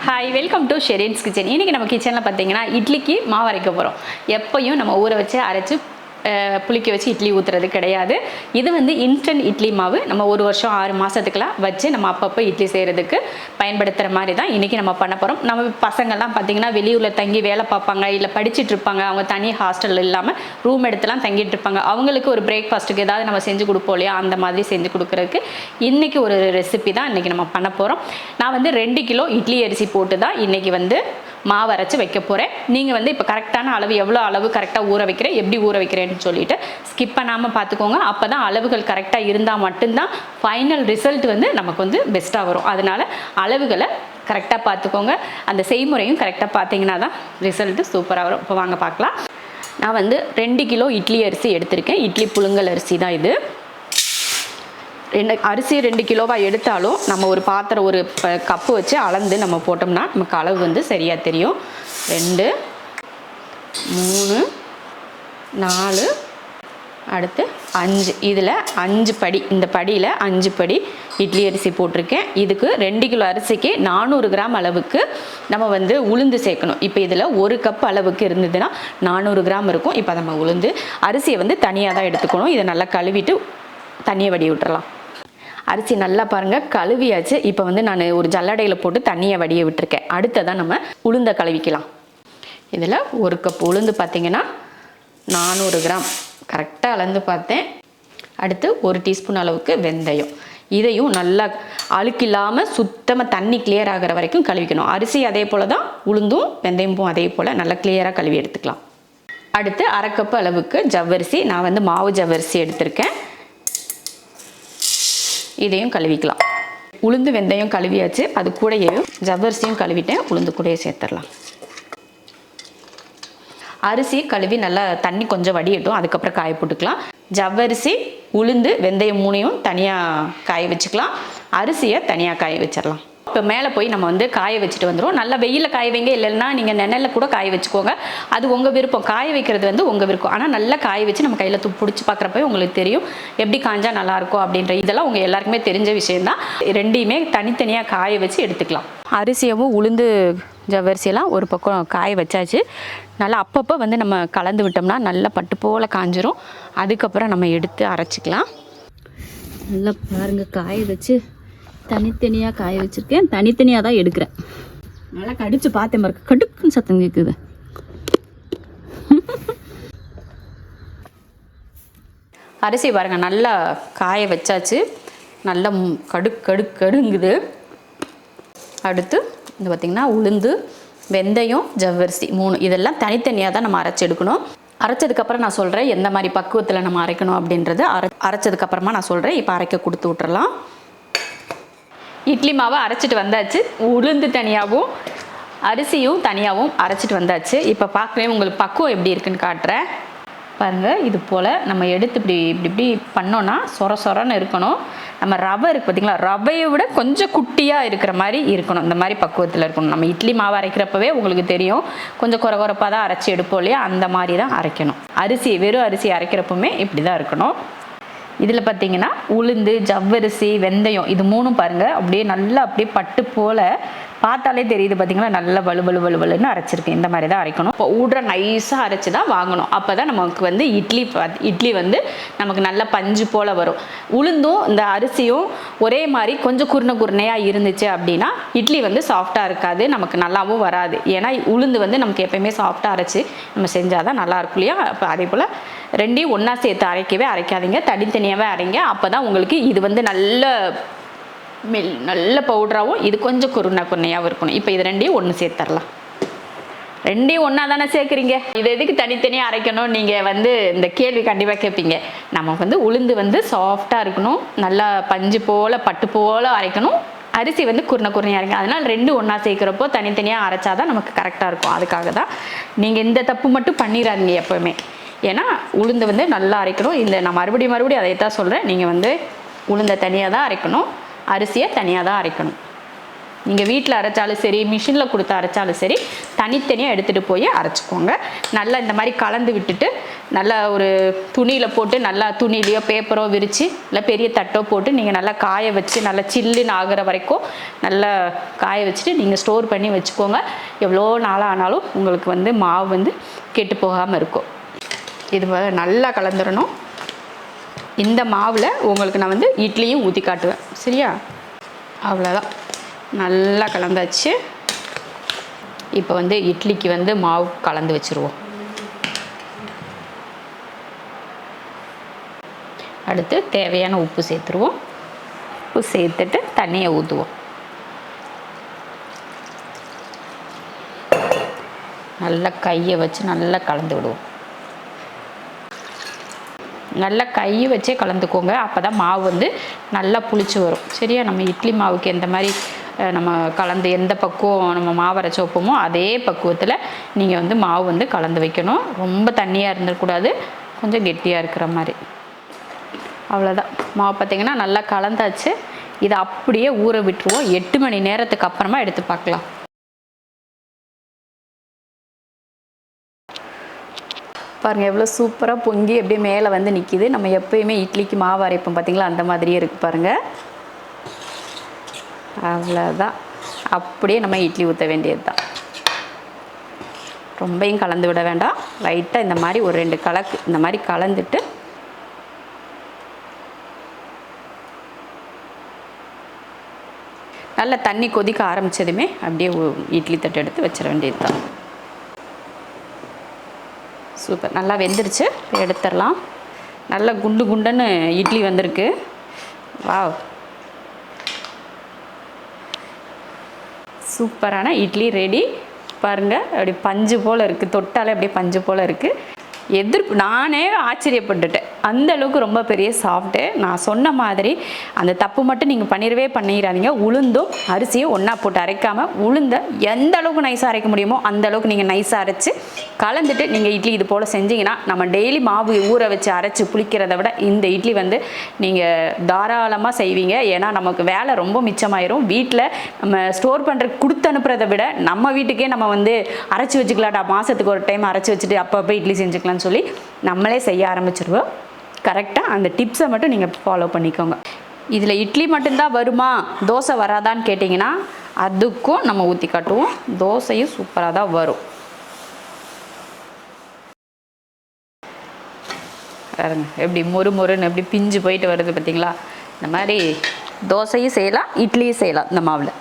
Hi welcome to Shereen's kitchen இன்றைக்கி நம்ம கிச்சனில் பார்த்தீங்கன்னா இட்லிக்கு மாவு அரைக்க போகிறோம் எப்பையும் நம்ம ஊற வச்சு அரைச்சி புளிக்க வச்சு இட்லி ஊற்றுறது கிடையாது. இது வந்து இன்ஸ்டன்ட் இட்லி மாவு. நம்ம ஒரு வருஷம் ஆறு மாதத்துக்குலாம் வச்சு நம்ம அப்பப்போ இட்லி செய்கிறதுக்கு பயன்படுத்துகிற மாதிரி தான் இன்றைக்கி நம்ம பண்ண போகிறோம் நம்ம பசங்கள்லாம் பார்த்தீங்கன்னா வெளியூரில் தங்கி வேலை பார்ப்பாங்க இல்லை படிச்சுட்டு இருப்பாங்க. அவங்க தனி ஹாஸ்டல் இல்லாமல் ரூம் எடுத்துலாம் தங்கிட்டு இருப்பாங்க. அவங்களுக்கு ஒரு பிரேக்ஃபாஸ்ட்டுக்கு ஏதாவது நம்ம செஞ்சு கொடுப்போம் இல்லையா? அந்த மாதிரி செஞ்சு கொடுக்குறதுக்கு இன்றைக்கி ஒரு ரெசிபி தான் இன்றைக்கி நம்ம பண்ண போகிறோம் நான் வந்து ரெண்டு கிலோ இட்லி அரிசி போட்டு தான் இன்றைக்கி வந்து மாவு அரைச்சி வைக்க போகிறேன் நீங்கள் வந்து இப்போ கரெக்டான அளவு எவ்வளோ அளவு கரெக்டாக ஊற வைக்கிறேன் எப்படி ஊற வைக்கிறேன்னு சொல்லிட்டு ஸ்கிப் பண்ணாமல் பார்த்துக்கோங்க. அப்போ தான் அளவுகள் கரெக்டாக இருந்தால் மட்டும்தான் ஃபைனல் ரிசல்ட் வந்து நமக்கு வந்து பெஸ்ட்டாக வரும். அதனால் அளவுகளை கரெக்டாக பார்த்துக்கோங்க. அந்த செய்முறையும் கரெக்டாக பார்த்தீங்கன்னா தான் ரிசல்ட்டு சூப்பராக வரும். இப்போ வாங்க பார்க்கலாம். நான் வந்து ரெண்டு கிலோ இட்லி அரிசி எடுத்திருக்கேன். இட்லி புழுங்கல் அரிசி தான் இது. ரெண்டு அரிசி ரெண்டு கிலோவாக எடுத்தாலும் நம்ம ஒரு பாத்திரம் ஒரு ப- கப்பு வச்சு அளந்து நம்ம போட்டோம்னா நமக்கு அளவு வந்து சரியாக தெரியும். ரெண்டு மூணு நாலு அடுத்து அஞ்சு. இதில் அஞ்சு படி இந்த படியில் அஞ்சு படி இட்லி அரிசி போட்டிருக்கேன். இதுக்கு ரெண்டு கிலோ அரிசிக்கு நானூறு கிராம் அளவுக்கு நம்ம வந்து உளுந்து சேர்க்கணும். இப்போ இதில் ஒரு கப் அளவுக்கு இருந்ததுன்னா நானூறு கிராம் இருக்கும். இப்போ நம்ம உளுந்து அரிசியை வந்து தனியாக தான் எடுத்துக்கணும். இதை நல்லா கழுவிட்டு தண்ணியை வடி விட்டுறலாம். அரிசி நல்லா பாருங்கள் கழுவியாச்சு. இப்போ வந்து நான் ஒரு ஜல்லடையில் போட்டு தண்ணியை வடிய விட்டுருக்கேன். அடுத்ததான் நம்ம உளுந்தை கழுவிக்கலாம். இதில் ஒரு கப் உளுந்து பார்த்தீங்கன்னா நானூறு கிராம். கரெக்டாக அளந்து பார்த்தேன். அடுத்து ஒரு டீஸ்பூன் அளவுக்கு வெந்தயம். இதையும் நல்லா அழுக்கு இல்லாமல் சுத்தமாக தண்ணி கிளியர் ஆகிற வரைக்கும் கழுவிக்கணும். அரிசி அதே போல் தான் உளுந்தும் வெந்தயமும் அதே போல் நல்லா கிளியராக கழுவி எடுத்துக்கலாம். அடுத்து அரை கப்பு அளவுக்கு ஜவ்வரிசி. நான் வந்து மாவு ஜவ்வரிசி எடுத்திருக்கேன். இதையும் கழுவிக்கலாம். உளுந்து வெந்தயம் கழுவியாச்சு. அது கூடயே ஜவ்வரிசியும் கழுவிட்டேன் உளுந்து கூடயே சேர்த்துடலாம். அரிசி கழுவி நல்லா தண்ணி கொஞ்சம் வடியட்டும். அதுக்கப்புறம் காய போட்டுக்கலாம். ஜவ்வரிசி உளுந்து வெந்தயம் மூணையும் தனியாக காய வச்சுக்கலாம். அரிசியை தனியாக காய வச்சிடலாம். இப்போ மேலே போய் நம்ம வந்து காய வச்சுட்டு வந்துடும் நல்லா வெயிலில் காய வைங்க. இல்லைன்னா நீங்கள் நிழலில் கூட காய வச்சுக்கோங்க. அது உங்கள் விருப்பம். காய வைக்கிறது வந்து உங்கள் விருப்பம். ஆனால் நல்லா காய வச்சு நம்ம கையில் து பிடிச்சி பார்க்குறப்ப உங்களுக்கு தெரியும். எப்படி காஞ்சால் நல்லாயிருக்கும் அப்படின்ற இதெல்லாம் உங்கள் எல்லாருக்குமே தெரிஞ்ச விஷயம்தான். ரெண்டையுமே தனித்தனியாக காய வச்சு எடுத்துக்கலாம். அரிசியவும் உளுந்து ஜவ்வரிசியெல்லாம் ஒரு பக்கம் காய வச்சாச்சு. நல்லா அப்பப்போ வந்து நம்ம கலந்து விட்டோம்னா நல்லா பட்டு போல் காஞ்சிரும். அதுக்கப்புறம் நம்ம எடுத்து அரைச்சிக்கலாம். நல்லா பாருங்கள் காய வச்சு தனித்தனியாக காய வச்சுருக்கேன். தனித்தனியாக தான் எடுக்கிறேன். நல்லா கடித்து பார்த்தேன் பாருங்க. கடுக்குன்னு சத்தம் கேட்குது அரிசி பாருங்கள் நல்லா காய வச்சாச்சு. நல்லா கடு கடு கடுங்குது. அடுத்து இந்த பார்த்திங்கன்னா உளுந்து வெந்தயம் ஜவ்வரிசி மூணு. இதெல்லாம் தனித்தனியாக தான் நம்ம அரைச்சி எடுக்கணும். அரைச்சதுக்கப்புறம் நான் சொல்கிறேன் எந்த மாதிரி பக்குவத்தில் நம்ம அரைக்கணும் அப்படின்றது. அரை அரைச்சதுக்கப்புறமா நான் சொல்கிறேன் இப்போ அரைக்க கொடுத்து விட்றலாம் இட்லி மாவை அரைச்சிட்டு வந்தாச்சு. உளுந்து தனியாகவும் அரிசியும் தனியாகவும் அரைச்சிட்டு வந்தாச்சு. இப்போ பார்க்கவே உங்களுக்கு பக்குவம் எப்படி இருக்குன்னு காட்டுறேன். பாருங்கள் இது போல் நம்ம எடுத்து இப்படி இப்படி இப்படி பண்ணோன்னா சொர சொரன்னு இருக்கணும். நம்ம ரவை இருக்குது பார்த்தீங்களா ரவையை விட கொஞ்சம் குட்டியாக இருக்கிற மாதிரி இருக்கணும். இந்த மாதிரி பக்குவத்தில் இருக்கணும். நம்ம இட்லி மாவு அரைக்கிறப்பவே உங்களுக்கு தெரியும். கொஞ்சம் குறை குறைப்பாக தான் அரைச்சி எடுப்போம் இல்லையா? அந்த மாதிரி தான் அரைக்கணும். அரிசி வெறும் அரிசி அரைக்கிறப்பவுமே இப்படி தான் இருக்கணும். இதில் பார்த்தீங்கன்னா உளுந்து ஜவ்வரிசி வெந்தயம் இது மூணும் பாருங்கள் அப்படியே நல்லா அப்படியே பட்டு போல் பார்த்தாலே தெரியுது பார்த்தீங்களா நல்லா வலு வலு வலு வலுன்னு அரைச்சிருக்கு இந்த மாதிரி தான் அரைக்கணும். இப்போ ஊடுற நைஸாக அரைச்சி தான் வாங்கணும். அப்போ தான் நமக்கு வந்து இட்லி இட்லி வந்து நமக்கு நல்ல பஞ்சு போல் வரும். உளுந்தும் இந்த அரிசியும் ஒரே மாதிரி கொஞ்சம் குருணை குருணையாக இருந்துச்சு அப்படின்னா இட்லி வந்து சாஃப்டாக இருக்காது. நமக்கு நல்லாவும் வராது. ஏன்னா உளுந்து வந்து நமக்கு எப்பயுமே சாஃப்டாக அரைச்சி நம்ம செஞ்சால் தான் நல்லா இருக்கும் இல்லையா? அப்போ அதே போல் ரெண்டையும் ஒன்றா சேர்த்து அரைக்கவே அரைக்காதீங்க. தனித்தனியாகவே அரைங்க. அப்போ தான் உங்களுக்கு இது வந்து நல்ல மெல் நல்ல பவுடராகவும் இது கொஞ்சம் குருணா குருணையாகவும் இருக்கணும். இப்போ இது ரெண்டையும் ஒன்று சேர்த்துடலாம் ரெண்டையும் ஒன்றா தானே சேர்க்குறீங்க? இது எதுக்கு தனித்தனியாக அரைக்கணும் நீங்கள் வந்து இந்த கேள்வி கண்டிப்பாக கேட்பீங்க நம்ம வந்து உளுந்து வந்து சாஃப்டாக இருக்கணும். நல்லா பஞ்சு போல் பட்டு போல் அரைக்கணும். அரிசி வந்து குருணை குருணையாக இருக்கும் அதனால் ரெண்டு ஒன்றா சேர்க்குறப்போ தனித்தனியாக அரைச்சா தான் நமக்கு கரெக்டாக இருக்கும். அதுக்காக தான் நீங்கள் இந்த தப்பு மட்டும் பண்ணிடாதீங்க எப்போவுமே. ஏன்னா உளுந்து வந்து நல்லா அரைக்கணும். இந்த நான் மறுபடியும் மறுபடியும் அதை தான் சொல்கிறேன் நீங்கள் வந்து உளுந்தை தனியாக தான் அரைக்கணும். அரிசியை தனியாக தான் அரைக்கணும். நீங்கள் வீட்டில் அரைச்சாலும் சரி மிஷினில் கொடுத்து அரைச்சாலும் சரி தனித்தனியாக எடுத்துகிட்டு போய் அரைச்சிக்கோங்க. நல்லா இந்த மாதிரி கலந்து விட்டுட்டு நல்லா ஒரு துணியில் போட்டு நல்லா துணியிலையோ பேப்பரோ விரித்து இல்லை பெரிய தட்டோ போட்டு நீங்கள் நல்லா காய வச்சு நல்லா சில்லுன்னு ஆகிற வரைக்கும் நல்லா காய வச்சுட்டு நீங்கள் ஸ்டோர் பண்ணி வச்சுக்கோங்க. எவ்வளோ நாளாக ஆனாலும் உங்களுக்கு வந்து மாவு வந்து கெட்டு போகாமல் இருக்கும். இது நல்லா கலந்துடணும். இந்த மாவில் உங்களுக்கு நான் வந்து இட்லியும் ஊற்றி காட்டுவேன். சரியா? அவ்வளோதான் நல்லா கலந்தாச்சு. இப்போ வந்து இட்லிக்கு வந்து மாவு கலந்து வச்சுருவோம். அடுத்து தேவையான உப்பு சேர்த்துருவோம். உப்பு சேர்த்துட்டு தண்ணியை ஊற்றுவோம் நல்லா கையை வச்சு நல்லா கலந்து விடுவோம். நல்லா கை வச்சே கலந்துக்கோங்க. அப்போ தான் மாவு வந்து நல்லா புளிச்சு வரும். சரியா? நம்ம இட்லி மாவுக்கு எந்த மாதிரி நம்ம கலந்து எந்த பக்குவம் நம்ம மாவு அரைச்சி வைப்போமோ அதே பக்குவத்தில் நீங்கள் வந்து மாவு வந்து கலந்து வைக்கணும். ரொம்ப தண்ணியாக இருந்துடக்கூடாது. கொஞ்சம் கெட்டியாக இருக்கிற மாதிரி. அவ்வளோதான் மாவு பார்த்தீங்கன்னா நல்லா கலந்தாச்சு. இதை அப்படியே ஊற விட்டுருவோம். எட்டு மணி நேரத்துக்கு அப்புறமா எடுத்து பார்க்கலாம். பாருங்க எவ்வளோ சூப்பராக பொங்கி அப்படியே மேலே வந்து நிற்கிது நம்ம எப்பயுமே இட்லிக்கு மாவு அரைப்போம் பார்த்தீங்களா அந்த மாதிரியே இருக்குது பாருங்கள் அவ்வளோதான் அப்படியே நம்ம இட்லி ஊற்ற வேண்டியது தான் ரொம்பையும் கலந்து விட வேண்டாம். லைட்டாக இந்த மாதிரி ஒரு ரெண்டு கலக்கு இந்த மாதிரி கலந்துட்டு நல்ல தண்ணி கொதிக்க ஆரம்பிச்சதுமே அப்படியே இட்லி தட்டு எடுத்து வச்சிட வேண்டியது தான் சூப்பர். நல்லா வெந்துருச்சு. எடுத்துடலாம். நல்லா குண்டு குண்டுன்னு இட்லி வந்திருக்கு. வாவ். சூப்பரான இட்லி ரெடி. பாருங்கள் அப்படி பஞ்சு போல் இருக்குது தொட்டாலே அப்படியே பஞ்சு போல் இருக்குது எதிர்ப்பு நானே ஆச்சரியப்பட்டுட்டேன். அந்த அளவுக்கு ரொம்ப பெரிய சாஃப்ட்டு நான் சொன்ன மாதிரி அந்த தப்பு மட்டும் நீங்கள் பண்ணிடவே பண்ணிடாதீங்க. உளுந்தும் அரிசியும் ஒன்றா போட்டு அரைக்காமல் உளுந்த எந்த அளவுக்கு நைஸாக அரைக்க முடியுமோ அந்த அளவுக்கு நீங்கள் நைஸாக அரைச்சி கலந்துட்டு நீங்கள் இட்லி இது போல் செஞ்சீங்கன்னா நம்ம டெய்லி மாவு ஊற வச்சு அரைச்சி புளிக்கிறத விட இந்த இட்லி வந்து நீங்கள் தாராளமாக செய்வீங்க. ஏன்னா நமக்கு வேலை ரொம்ப மிச்சமாயிரும். வீட்டில் நம்ம ஸ்டோர் பண்ணுற கொடுத்து அனுப்புறதை விட நம்ம வீட்டுக்கே நம்ம வந்து அரைச்சி வச்சுக்கலாம்டா. மாதத்துக்கு ஒரு டைம் அரைச்சி வச்சுட்டு அப்பப்போ இட்லி செஞ்சுக்கலாம்னு சொல்லி நம்மளே செய்ய ஆரம்பிச்சிருவோம். கரெக்டாக அந்த டிப்ஸை மட்டும் நீங்கள் ஃபாலோ பண்ணிக்கோங்க. இதில் இட்லி மட்டும்தான் வருமா? தோசை வராதான்னு கேட்டிங்கன்னா அதுக்கும் நம்ம ஊற்றி காட்டுவோம். தோசையும் சூப்பராக தான் வரும். பாருங்க எப்படி மொறு மொறுன்னு எப்படி பிஞ்சு போயிட்டு வருது பார்த்தீங்களா இந்த மாதிரி தோசையும் செய்யலாம் இட்லியும் செய்யலாம் இந்த மாவில்.